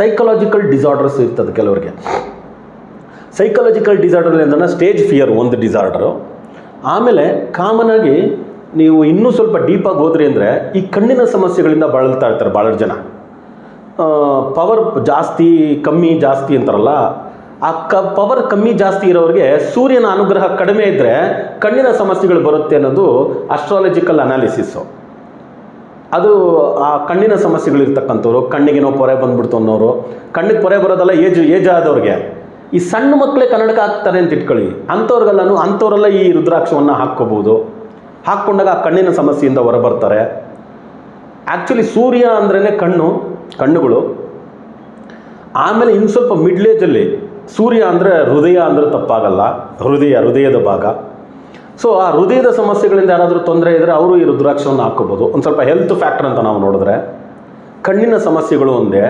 Psychological disorders ಇರ್ತದೆ ಕೆಲವರಿಗೆ. Psychological disorder ಅಂದ್ರೆ ಸ್ಟೇಜ್ ಫಿಯರ್ ಒಂದು ಡಿಸಾರ್ಡರು ಆಮೇಲೆ ಕಾಮನ್ ಆಗಿ ನೀವು ಇನ್ನೂ ಸ್ವಲ್ಪ ಡೀಪಾಗಿ ಹೋದ್ರಿ ಅಂದರೆ ಈ ಕಣ್ಣಿನ ಸಮಸ್ಯೆಗಳಿಂದ ಬಳಲ್ತಾ ಇರ್ತಾರೆ ಭಾಳ ಜನ. ಪವರ್ ಜಾಸ್ತಿ, ಕಮ್ಮಿ, ಜಾಸ್ತಿ ಅಂತಾರಲ್ಲ, ಆ ಕ ಪವರ್ ಕಮ್ಮಿ, ಜಾಸ್ತಿ ಇರೋರಿಗೆ ಸೂರ್ಯನ ಅನುಗ್ರಹ ಕಡಿಮೆ ಇದ್ದರೆ ಕಣ್ಣಿನ ಸಮಸ್ಯೆಗಳು ಬರುತ್ತೆ ಅನ್ನೋದು ಅಸ್ಟ್ರಾಲಜಿಕಲ್ ಅನಾಲಿಸಿಸ್ಸು ಅದು ಆ ಕಣ್ಣಿನ ಸಮಸ್ಯೆಗಳಿರ್ತಕ್ಕಂಥವ್ರು ಕಣ್ಣಿಗೇನೋ ಪೊರೆ ಬಂದ್ಬಿಡ್ತು ಅನ್ನೋರು, ಕಣ್ಣಿಗೆ ಪೊರೆ ಬರೋದಲ್ಲ ಏಜ್ ಏಜ್ ಆದವ್ರಿಗೆ. ಈ ಸಣ್ಣ ಮಕ್ಕಳೇ ಕನ್ನಡಕ ಹಾಕ್ತಾರೆ ಅಂತ ಇಟ್ಕೊಳ್ಳಿ. ಅಂಥವ್ರಿಗೆಲ್ಲನೂ ಅಂಥವರೆಲ್ಲ ಈ ರುದ್ರಾಕ್ಷವನ್ನು ಹಾಕ್ಕೋಬೋದು. ಹಾಕ್ಕೊಂಡಾಗ ಆ ಕಣ್ಣಿನ ಸಮಸ್ಯೆಯಿಂದ ಹೊರಬರ್ತಾರೆ. ಆ್ಯಕ್ಚುಲಿ ಸೂರ್ಯ ಅಂದ್ರೇ ಕಣ್ಣು, ಕಣ್ಣುಗಳು. ಆಮೇಲೆ ಇನ್ನು ಸ್ವಲ್ಪ ಮಿಡ್ಲೇಜಲ್ಲಿ ಸೂರ್ಯ ಅಂದರೆ ಹೃದಯ ಅಂದರೆ ತಪ್ಪಾಗಲ್ಲ. ಹೃದಯ, ಹೃದಯದ ಭಾಗ. ಸೊ ಆ ಹೃದಯದ ಸಮಸ್ಯೆಗಳಿಂದ ಯಾರಾದರೂ ತೊಂದರೆ ಇದ್ದರೆ ಅವರು ಈ ರುದ್ರಾಕ್ಷವನ್ನು ಹಾಕ್ಕೋಬೋದು. ಒಂದು ಸ್ವಲ್ಪ ಹೆಲ್ತ್ ಫ್ಯಾಕ್ಟರ್ ಅಂತ ನಾವು ನೋಡಿದ್ರೆ, ಕಣ್ಣಿನ ಸಮಸ್ಯೆಗಳು ಒಂದೇ